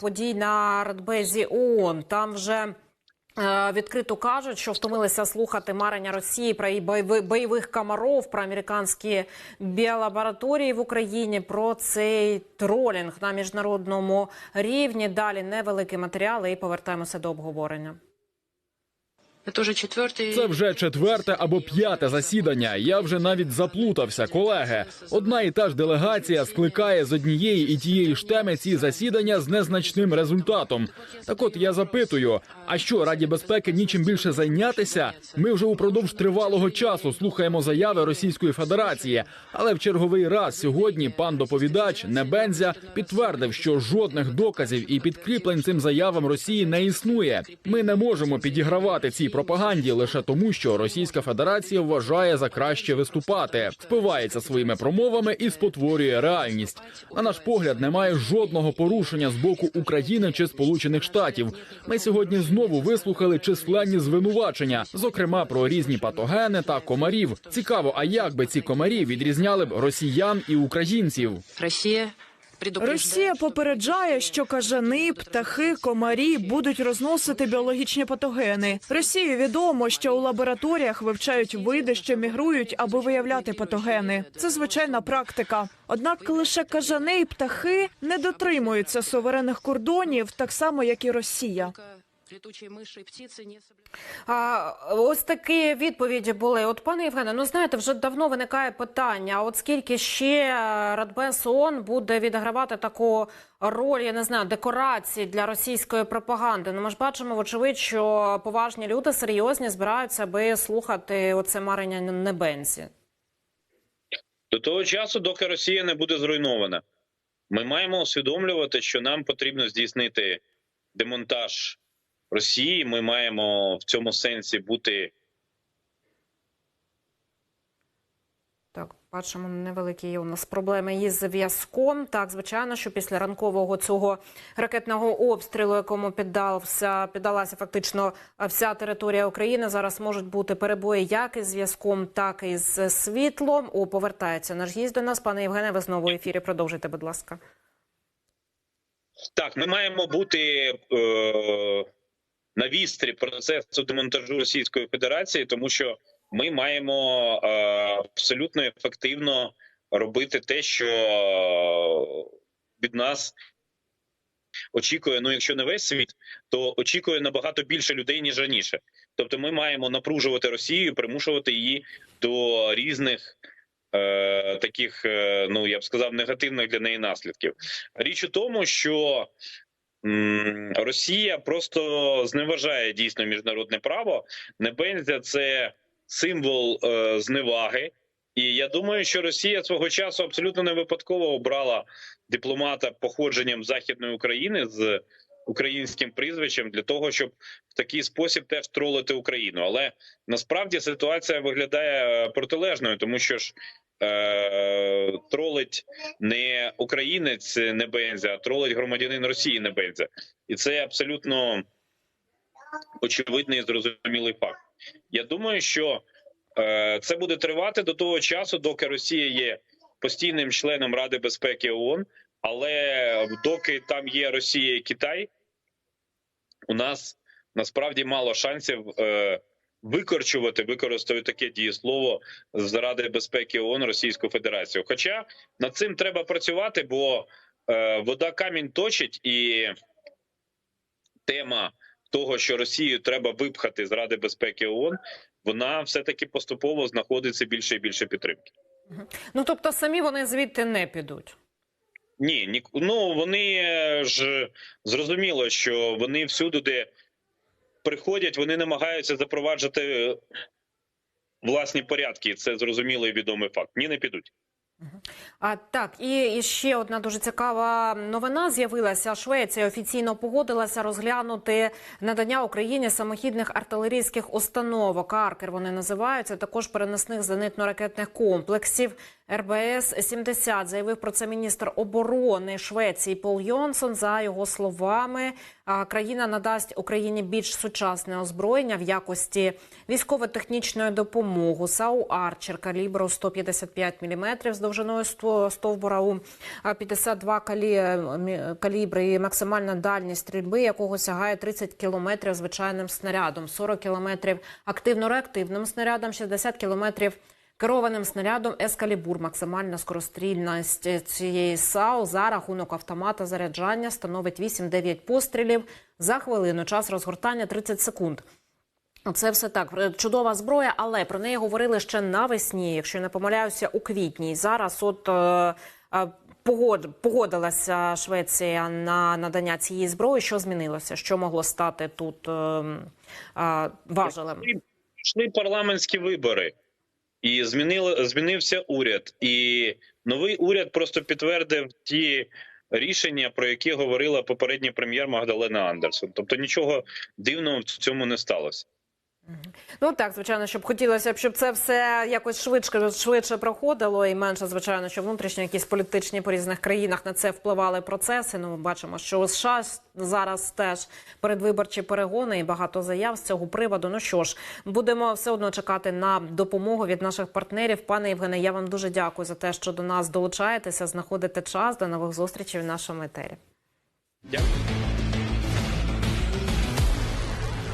подій на Радбезі ООН. Там вже е, відкрито кажуть, що втомилися слухати марення Росії про її бойових комаров, про американські біолабораторії в Україні, про цей тролінг на міжнародному рівні. Далі невеликі матеріали і повертаємося до обговорення. Это уже четвертый... Це вже четверте або п'яте засідання. Я вже навіть заплутався, колеги. Одна і та ж делегація скликає з однієї і тієї ж теми ці засідання з незначним результатом. Так от я запитую: а що Раді безпеки нічим більше зайнятися? Ми вже упродовж тривалого часу слухаємо заяви Російської Федерації, але в черговий раз сьогодні пан доповідач Небензя підтвердив, що жодних доказів і підкріплень цим заявам Росії не існує. Ми не можемо підігравати цій пропаганді лише тому, що Російська Федерація вважає за краще виступати, впивається своїми промовами і спотворює реальність. На наш погляд, немає жодного порушення з боку України чи Сполучених Штатів. Ми сьогодні знову вислухали численні звинувачення, зокрема про різні патогени та комарів. Цікаво, а як би ці комарі відрізняли б росіян і українців? Предупреждает, Росія попереджає, що кажани, птахи, комарі будуть розносити біологічні патогени. Росії відомо, що у лабораторіях вивчають види, що мігрують, аби виявляти патогени. Це звичайна практика. Однак лише кажани і птахи не дотримуються суверенних кордонів, так само як і Росія. Летучие мыши и птицы не. А, ось такі відповіді були. От пане Євгене, ну знаєте, вже давно виникає питання: от скільки ще Радбез ООН буде відігравати таку роль, я не знаю, декорації для російської пропаганди? Ну ми ж бачимо, вочевидь, що поважні люди серйозні збираються, аби слухати оце марення небензі. До того часу, доки Росія не буде зруйнована, ми маємо усвідомлювати, що нам потрібно здійснити демонтаж Росії. Ми маємо в цьому сенсі бути Так, бачимо невеликі у нас проблеми із зв'язком. Так, звичайно, що після ранкового цього ракетного обстрілу, якому піддався, піддалася фактично вся територія України, зараз можуть бути перебої як із зв'язком, так і з світлом. О, повертається наш гість до нас. Пане Євгене, ви знову в ефірі. Продовжуйте, будь ласка. так. Ми маємо бути е, на вістрі процесу демонтажу Російської Федерації, тому що ми маємо е, абсолютно ефективно робити те, що від нас очікує. Ну, якщо не весь світ, то очікує набагато більше людей ніж раніше. Тобто, ми маємо напружувати Росію, примушувати її до різних. е, Таких, е, ну я б сказав, негативних для неї наслідків. Річ у тому, що Росія просто зневажає дійсно міжнародне право. Небензя це символ е, зневаги. І я думаю, що Росія свого часу абсолютно не випадково обрала дипломата походженням західної України з українським прізвищем для того, щоб в такий спосіб теж тролити Україну. Але насправді ситуація виглядає е, протилежною, тому що ж е, тролить не українець Небензя, а тролить громадянин Росії Небензя. І це абсолютно очевидний і зрозумілий факт. Я думаю, що е, це буде тривати до того часу, доки Росія є постійним членом Ради безпеки ООН, але доки там є Росія і Китай, у нас насправді мало шансів е, викорчувати, використаю таке дієслово з Ради безпеки ООН Російську Федерацію. Хоча над цим треба працювати, бо е, вода камінь точить, і тема того, що Росію треба випхати з Ради безпеки ООН, вона все таки поступово знаходиться більше і більше підтримки. Ну тобто, самі вони звідти не підуть. Ні, ні, ну вони е, ж зрозуміло, що вони всюди, де приходять, вони намагаються запроваджувати е, власні порядки. Це зрозумілий відомий факт. Ні, не підуть. А так, і, і ще одна дуже цікава новина з'явилася. Швеція офіційно погодилася розглянути надання Україні самохідних артилерійських установок. Аркер вони називаються також переносних зенитно-ракетних комплексів РБС 70 заявив про це міністр оборони Швеції Пол Йонсон. За його словами, країна надасть Україні більш сучасне озброєння в якості військово-технічної допомоги САУ Арчер калібру 155 мм з довжиною сто- стовбура у а, 52 калі... калібри і максимальна дальність стрільби, якого сягає 30 кілометрів звичайним снарядом, 40 кілометрів активно-реактивним снарядом, 60 кілометрів керованим снарядом Ескалібур. Максимальна скорострільність цієї САУ за рахунок автомата заряджання становить 8-9 пострілів за хвилину. Час розгортання 30 секунд. Це все так. Е, Чудова зброя, але про неї говорили ще навесні, якщо не помиляюся, у квітні. Зараз от. Е, е, погод- Погодилася Швеція на надання цієї зброї. Що змінилося? Що могло стати тут е, е, важелем? Пішли парламентські вибори, і змінили змінився уряд. І новий уряд просто підтвердив ті рішення, про які говорила попередній прем'єр Магдалена Андерсон. Тобто нічого дивного в цьому не сталося. Ну так, звичайно, щоб хотілося б, щоб це все якось швидше швидше проходило, і менше, звичайно, що внутрішньо якісь політичні по різних країнах на це впливали процеси. Ну, ми бачимо, що у США зараз теж передвиборчі перегони і багато заяв з цього приводу. Ну що ж, будемо все одно чекати на допомогу від наших партнерів. Пане Євгене, я вам дуже дякую за те, що до нас долучаєтеся, знаходите час. До нових зустрічей в нашому етері. Дякую.